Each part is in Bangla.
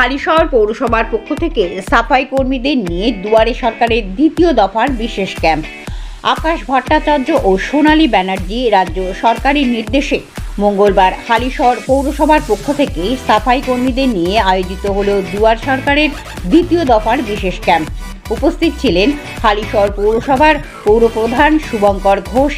হালিশহর পৌরসভার পক্ষ থেকে সাফাই কর্মীদের নিয়ে দুয়ারে সরকারের দ্বিতীয় দফার বিশেষ ক্যাম্প। আকাশ ভট্টাচার্য ও সোনালী ব্যানার্জি রাজ্য সরকারি নির্দেশে মঙ্গলবার হালিশহর পৌরসভার পক্ষ থেকে সাফাই কর্মীদের নিয়ে আয়োজিত হল দুয়ার সরকারের দ্বিতীয় দফার বিশেষ ক্যাম্প। উপস্থিত ছিলেন হালিশহর পৌরসভার পৌরপ্রধান শুভঙ্কর ঘোষ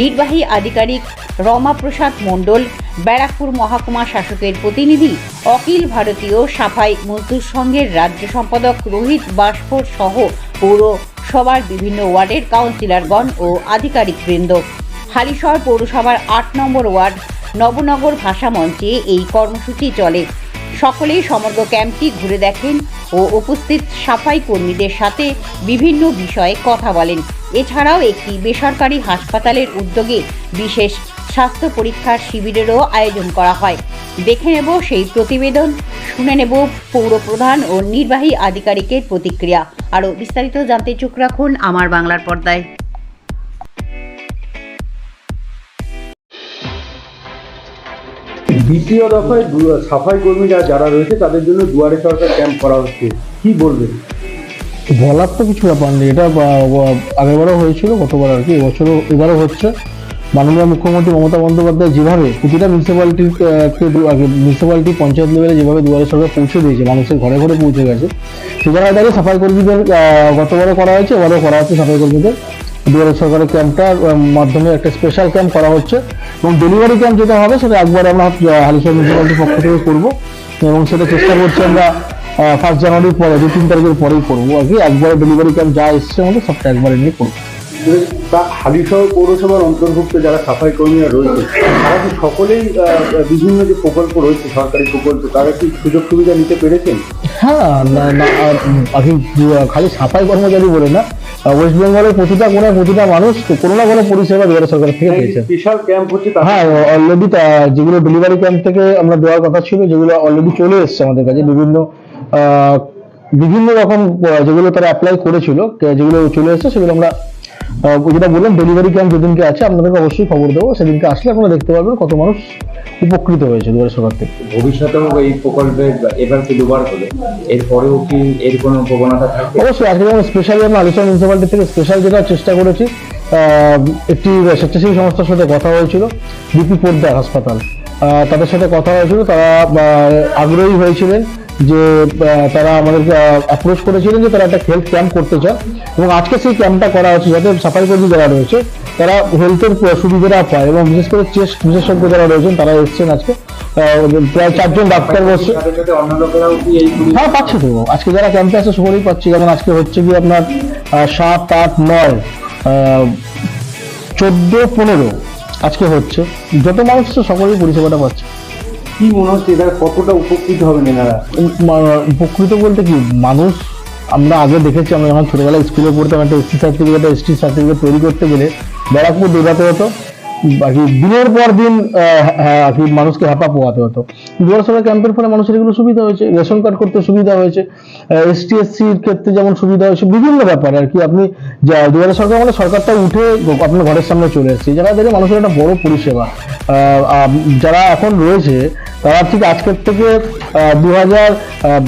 নির্বাহী আধিকারিক রমাপ্রসাদ মণ্ডল, ব্যারাকপুর মহাকুমা শাসকের প্রতিনিধি অখিল ভারতীয় সাফাই মজদুর সংঘের রাজ্য সম্পাদক রোহিত বাস্ফোর সহ পৌরসভার বিভিন্ন ওয়ার্ডের কাউন্সিলরগণ ও আধিকারিক আধিকারিকবৃন্দ। হালিশহর পৌরসভার আট নম্বর ওয়ার্ড, নবনগর ভাষা মঞ্চে এই কর্মসূচি চলে। সকলেই সমগ্র ক্যাম্পটি ঘুরে দেখেন ও উপস্থিত সাফাই কর্মীদের সাথে বিভিন্ন বিষয়ে কথা বলেন। এছাড়াও একটি বেসরকারি হাসপাতালের উদ্যোগে বিশেষ স্বাস্থ্য পরীক্ষার শিবিরেরও আয়োজন করা হয়। দেখে নেব সেই প্রতিবেদন, শুনে নেব পৌরপ্রধান ও নির্বাহী আধিকারিকের প্রতিক্রিয়া। আরও বিস্তারিত জানতে চোখ রাখুন আমার বাংলার পর্দায়। দ্বিতীয় দফায় সাফাই কর্মীরা যারা রয়েছে, তাদের জন্য দুয়ারে সরকার ক্যাম্প করা হচ্ছে। কি বলবেন? বলার তো কিছু ব্যাপার নেই। এটা আগেরবারও হয়েছিল, গতবার আর কি, এবছরও, এবারও হচ্ছে। মাননীয় মুখ্যমন্ত্রী মমতা বন্দ্যোপাধ্যায় যেভাবে প্রতিটা মিউনিসিপ্যালিটির আগে মিউনিসিপ্যালিটি পঞ্চায়েত লেভেলে যেভাবে দুয়ারে সরকার পৌঁছে দিয়েছে, মানুষের ঘরে ঘরে পৌঁছে গেছে সেখানে দাঁড়িয়ে সাফাই কর্মীদের গতবারও করা হয়েছে, এবারও করা হচ্ছে সাফাই কর্মীদের। দুয়ারে সরকারের ক্যাম্পটার মাধ্যমে একটা স্পেশাল ক্যাম্প করা হচ্ছে। এবং ডেলিভারি ক্যাম্প যেটা হবে সেটা একবার আমরা আহ, হালিশহর মিউনিসিপ্যালিটির পক্ষ থেকে করব। এবং সেটা চেষ্টা করছি আমরা ফার্স্ট জানুয়ারির পরে দু তিন তারিখের পরেই করব আর কি। একবারে ডেলিভারি ক্যাম্প যা এসছে আমাদের সবটা একবারে নিয়ে করব। তা হালিশহর পৌরসভার অন্তর্ভুক্ত যারা সাফাই কর্মীরা রয়েছে তারা কি সকলেই বিভিন্ন যে প্রকল্প রয়েছে সরকারি প্রকল্প তারা কি সুযোগ সুবিধা নিতে পেরেছেন? হ্যাঁ না আমি খালি সাফাই কর্মচারী বলে না ওয়েস্ট বেঙ্গলের প্রতিটা কোনো প্রতিটা মানুষ কোনো না কোনো পরিষেবা দুয়ারে সরকার থেকে পেয়েছে। বিশাল ক্যাম্প হচ্ছে হ্যাঁ অলরেডি যেগুলো ডেলিভারি ক্যাম্প থেকে আমরা দেওয়ার কথা ছিল যেগুলো অলরেডি চলে এসছে আমাদের কাছে বিভিন্ন আহ, বিভিন্ন রকম যেগুলো তারা অ্যাপ্লাই করেছিল যেগুলো চলে এসছে সেগুলো আমরা যেটা বললাম ডেলিভারি ক্যাম্প যেদিনকে আছে আপনাদেরকে অবশ্যই খবর দেবো। সেদিনকে আসলে আপনারা দেখতে পারবেন কত মানুষ উপকৃত হয়েছে দুয়ারে সরকার থেকে। ভবিষ্যতেও এই প্রকল্পের এবার কি দুবার হলো এরপরেও কি এর কোনো প্রবণতা থাকবে? অবশ্যই আজকে যেমন স্পেশালি আমরা আলিশা মিউনিসিপ্যালিটি থেকে স্পেশাল যেটা চেষ্টা করেছি আহ, একটি স্বেচ্ছাসেবী সংস্থার সাথে কথা হয়েছিল বিপি পোদ্দার হাসপাতাল। আহ, তাদের সাথে কথা হয়েছিল তারা আগ্রহী হয়েছিলেন। যে তারা আমাদেরকে অ্যাপ্রোচ করেছিলেন যে তারা একটা হেলথ ক্যাম্প করতে চায় এবং আজকে সেই ক্যাম্পটা করা হচ্ছে যাতে সাফাই কর্মী যারা রয়েছে, তারা হেলথের সুবিধাটা পায় এবং বিশেষ করে চেস্ট বিশেষজ্ঞ যারা রয়েছেন, তারা এসছেন আজকে। প্রায় চারজন ডাক্তার বসছে হ্যাঁ পাচ্ছে তো। আজকে যারা ক্যাম্পে আছে, সকলেই পাচ্ছে। যেমন আজকে হচ্ছে কি আপনার সাত, আট, নয় চোদ্দ, পনেরো আজকে হচ্ছে। যত মানুষ আছে, সকলেই পরিষেবাটা পাচ্ছে। কি মনে হচ্ছে এরা কতটা উপকৃত হবে এনারা? উপকৃত বলতে কি, মানুষ, আমরা আগে দেখেছি, আমরা যখন ছোটবেলায় স্কুলে পড়তাম, একটা এসটি সার্টিফিকেট এসটি সার্টিফিকেট তৈরি করতে গেলে ব্যারাকপুর দৌড়াতে হতো। বাকি দিনের পর দিন আহ, হ্যাঁ, আর মানুষকে হ্যাপা পোয়াতে হতো। দুয়ার সভা ক্যাম্পের ফলে মানুষের এগুলো সুবিধা হয়েছে রেশন কার্ড করতে সুবিধা হয়েছে এসটি এসসির ক্ষেত্রে যেমন সুবিধা হয়েছে বিভিন্ন ব্যাপারে আর কি। আপনি দুয়ারে সরকার মানে সরকারটা উঠে আপনার ঘরের সামনে চলে এসেছে। যারা দেখে মানুষের একটা বড় পরিষেবা। যারা এখন রয়েছে তারা ঠিক আজকের থেকে দু হাজার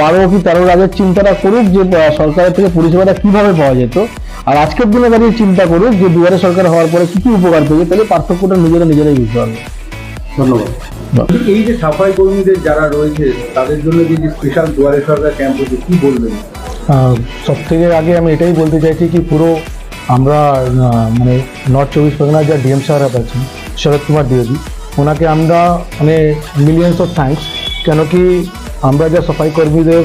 বারো কি তেরোর আগের চিন্তাটা করুক যে সরকারের থেকে পরিষেবাটা কীভাবে পাওয়া যেত। আর আজকের দিনে দাঁড়িয়ে চিন্তা করুক যে দুয়ারে সরকার হওয়ার পরে কি কি উপকার পেয়েছে তাহলে পার্থক্যটা নিজেরা নিজেরাই বুঝতে পারবে। ধন্যবাদ। এই যে সাফাই কর্মীদের যারা রয়েছে তাদের জন্য যে স্পেশাল দুয়ারে সরকার ক্যাম্প হচ্ছে কি বলবেন? সব থেকে আগে আমি এটাই বলতে চাইছি কি পুরো আমরা মানে নর্থ চব্বিশ পরগনার যা ডিএম সাহেব আছেন শরৎ কুমার দ্বিবেদী ওনাকে আমরা মানে মিলিয়ন্স অফ থ্যাঙ্কস কেন কি আমরা যা সাফাই কর্মীদের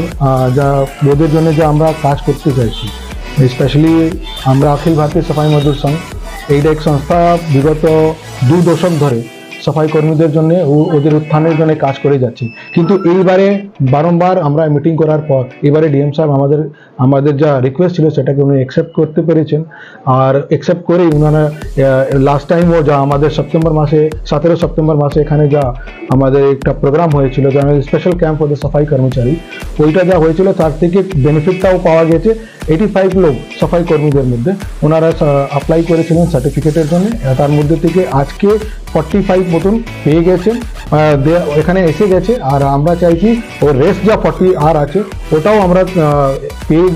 যা ওদের জন্য যা আমরা কাজ করতে চাইছি স্পেশালি আমরা অখিল ভারতীয় সাফাই মজদুর সংঘ। এইটা এক সংস্থা বিগত দু দশক ধরে সাফাই কর্মীদের জন্য ওদের উত্থানের জন্য কাজ করে যাচ্ছি। কিন্তু এইবারে বারংবার আমরা মিটিং করার পর এবারে ডিএম সাহেব আমাদের আমাদের যা রিকোয়েস্ট ছিল সেটাকে উনি অ্যাকসেপ্ট করতে পেরেছেন। আর অ্যাকসেপ্ট করেই উনারা লাস্ট টাইম ও যা আমাদের সেপ্টেম্বর মাসে, সতেরো সেপ্টেম্বর মাসে এখানে যা আমাদের একটা প্রোগ্রাম হয়েছিল, যা স্পেশাল ক্যাম্প ওদের সাফাই কর্মচারী, ওইটা যা হয়েছিল তার থেকে বেনিফিটটাও পাওয়া গেছে। এইটি ফাইভ লোক সাফাই কর্মীদের মধ্যে ওনারা অ্যাপ্লাই করেছিলেন সার্টিফিকেটের জন্য। তার মধ্যে থেকে আজকে ফর্টি ফাইভ মতন পেয়ে গেছে এখানে এসে গেছে, আর আমরা চাইছি ওর রেস্ট যা ফর্টি আর আছে, ওটাও আমরা পেয়ে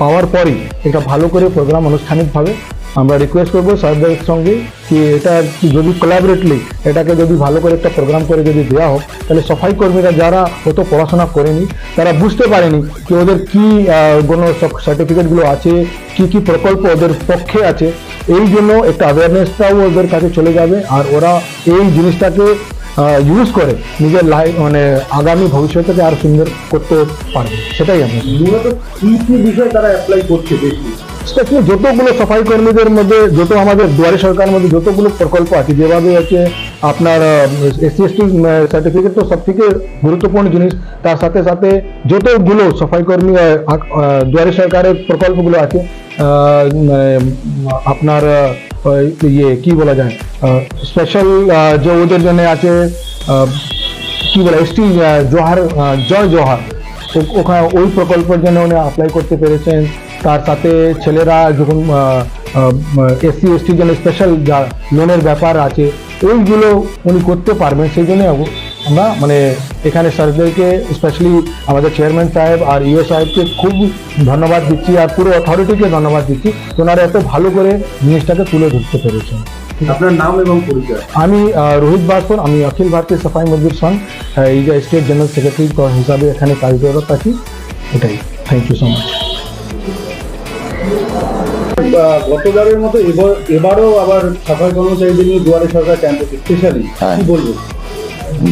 পাওয়ার পরই, এটা ভালো করে প্রোগ্রাম আনুষ্ঠানিকভাবে আমরা রিকোয়েস্ট করব সাহেবদের সঙ্গে কি এটা যদি কোলাবরেটলি এটাকে যদি ভালো করে একটা প্রোগ্রাম করে যদি দেওয়া হোক, তাহলে সফাই কর্মীরা যারা অত পড়াশোনা করেনি, তারা বুঝতে পারেনি কি ওদের কী কোনো সার্টিফিকেটগুলো আছে, কি কি প্রকল্প ওদের পক্ষে আছে এই জন্য একটা অ্যাওয়ারনেসটাও ওদের কাছে চলে যাবে আর ওরা এই জিনিসটাকে ইউজ করে নিজের লাইফ মানে আগামী ভবিষ্যৎটাকে আর সুন্দর করতে পারবে সেটাই চাই। মূলত কি কি বিষয় তারা অ্যাপ্লাই করছে বেশি স্পেশালি যতগুলো সাফাই কর্মীদের মধ্যে যত আমাদের দুয়ারে সরকারের মধ্যে যতগুলো প্রকল্প আছে যেভাবে আছে আপনার এসসি এসটি সার্টিফিকেট তো সব থেকে গুরুত্বপূর্ণ জিনিস তার সাথে সাথে যতগুলো সাফাই কর্মী দুয়ারে সরকারের প্রকল্পগুলো আছে আপনার ইয়ে কি বলা যায়? স্পেশাল যে ওদের জন্য আছে কি বলে, এসটি জোহার জয় জোহার। ওখানে ওই প্রকল্পের জন্য উনি অ্যাপ্লাই করতে পেরেছেন। তার সাথে ছেলেরা যখন এসসি, এসটির জন্য স্পেশাল লোনের ব্যাপার আছে, ওইগুলো উনি করতে পারবেন। সেই জন্য আমরা মানে এখানে স্যারদেরকে স্পেশালি আমাদের চেয়ারম্যান সাহেব আর ইও সাহেবকে খুব ধন্যবাদ দিচ্ছি আর পুরো অথরিটিকে ধন্যবাদ দিচ্ছি। ওনারা এত ভালো করে জিনিসটাকে তুলে ধরতে পেরেছেন। আপনার নাম এবং পরিচয়? আমি রোহিত বাসর আমি অখিল ভারতীয় সাফাই মজদুর সংঘ আহ, এই যে স্টেট জেনারেল সেক্রেটারি হিসাবে এখানে কার্যরত আছি এটাই। থ্যাংক ইউ সো মাচ গতবারের মতো এবার এবারও আবার সাফাই কর্মচারীদের নিয়ে দুয়ারে সরকার ক্যাম্প স্পেশালি হ্যাঁ। কি বলব?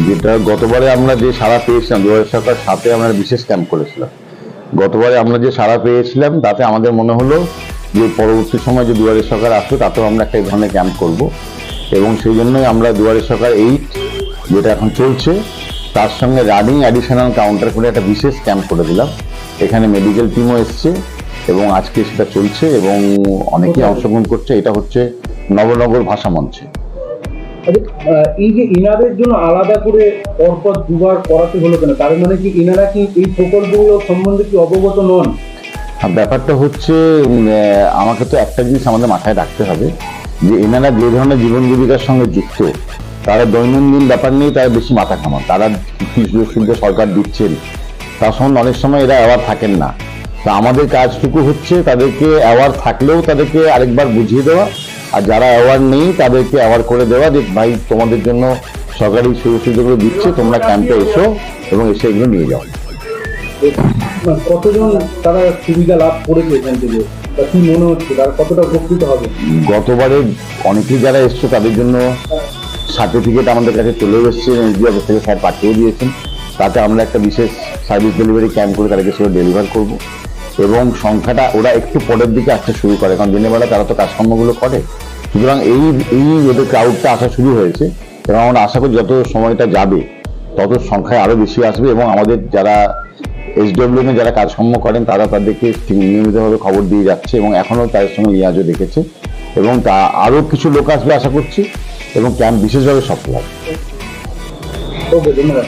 যেটা গতবারে আমরা যে সাড়া পেয়েছিলাম দু হাজার সরকার সাথে আমরা বিশেষ ক্যাম্প করেছিলাম। গতবারে আমরা যে সাড়া পেয়েছিলাম তাতে আমাদের মনে হলো যে পরবর্তী সময় যে দুয়ারে সরকার আসবে তাতেও আমরা একটা এই ধরনের ক্যাম্প করব। এবং সেই জন্যই আমরা দুয়ারে সরকার এইট যেটা এখন চলছে তার সঙ্গে রানিং অ্যাডিশনাল কাউন্টার করে একটা বিশেষ ক্যাম্প করে দিলাম। এখানে মেডিকেল টিমও এসছে এবং আজকে সেটা চলছে এবং অনেকেই অংশগ্রহণ করছে। এটা হচ্ছে নবনগর ভাষা মঞ্চে। এই যে ইনাদের জন্য আলাদা করে পরপর দুবার করাতে হলো কেন? তার মানে কি ইনারা কি এই প্রকল্পগুলো সম্বন্ধে কি অবগত নন? ব্যাপারটা হচ্ছে আমাকে তো একটা জিনিস আমাদের মাথায় রাখতে হবে যে এনারা যে ধরনের জীবন জীবিকার সঙ্গে যুক্ত, তারা দৈনন্দিন ব্যাপার নিয়ে তারা বেশি মাথা খামান তারা কি সুযোগ সুবিধা সরকার দিচ্ছেন। তার সঙ্গে অনেক সময় এরা অ্যাওয়ার থাকেন না। তা আমাদের কাজটুকু হচ্ছে তাদেরকে অ্যাওয়ার থাকলেও তাদেরকে আরেকবার বুঝিয়ে দেওয়া আর যারা অ্যাওয়ার্ড নেই তাদেরকে অ্যাওয়ার্ড করে দেওয়া যে ভাই তোমাদের জন্য সরকারি সুযোগ সুবিধাগুলো দিচ্ছে তোমরা ক্যাম্পে এসো এবং এসে এগুলো নিয়ে যাও। কতজন তারা সুবিধা লাভ করেছে এখান থেকে? কি মনে হচ্ছে? তারা কতটা উপকৃত হবে? গতবারে অনেকেই যারা এসছো তাদের জন্য সার্টিফিকেট আমাদের কাছে চলেও এসছে অফিস থেকে স্যার পাঠিয়েও দিয়েছেন। তাতে আমরা একটা বিশেষ সার্ভিস ডেলিভারি ক্যাম্প করে তাদেরকে সেটা ডেলিভার করব। এবং সংখ্যাটা ওরা একটু পরের দিকে আসতে শুরু করে, কারণ দিনের বেলা তারা তো কাজকর্মগুলো করে। সুতরাং এই এই ওদের ক্রাউডটা আসা শুরু হয়েছে, এবং আমরা আশা করি যত সময়টা যাবে, তত সংখ্যায় আরও বেশি আসবে, এবং আমাদের যারা এসডব্লিউ এ যারা কাজকর্ম করেন, তারা তাদেরকে নিয়মিতভাবে খবর দিয়ে যাচ্ছে, এবং এখনও তাদের সঙ্গে লিয়াজও রেখেছে এবং তা আরও কিছু লোক আসবে আশা করছি, এবং ক্যাম্প বিশেষভাবে সফল হবে। ওকে, ধন্যবাদ।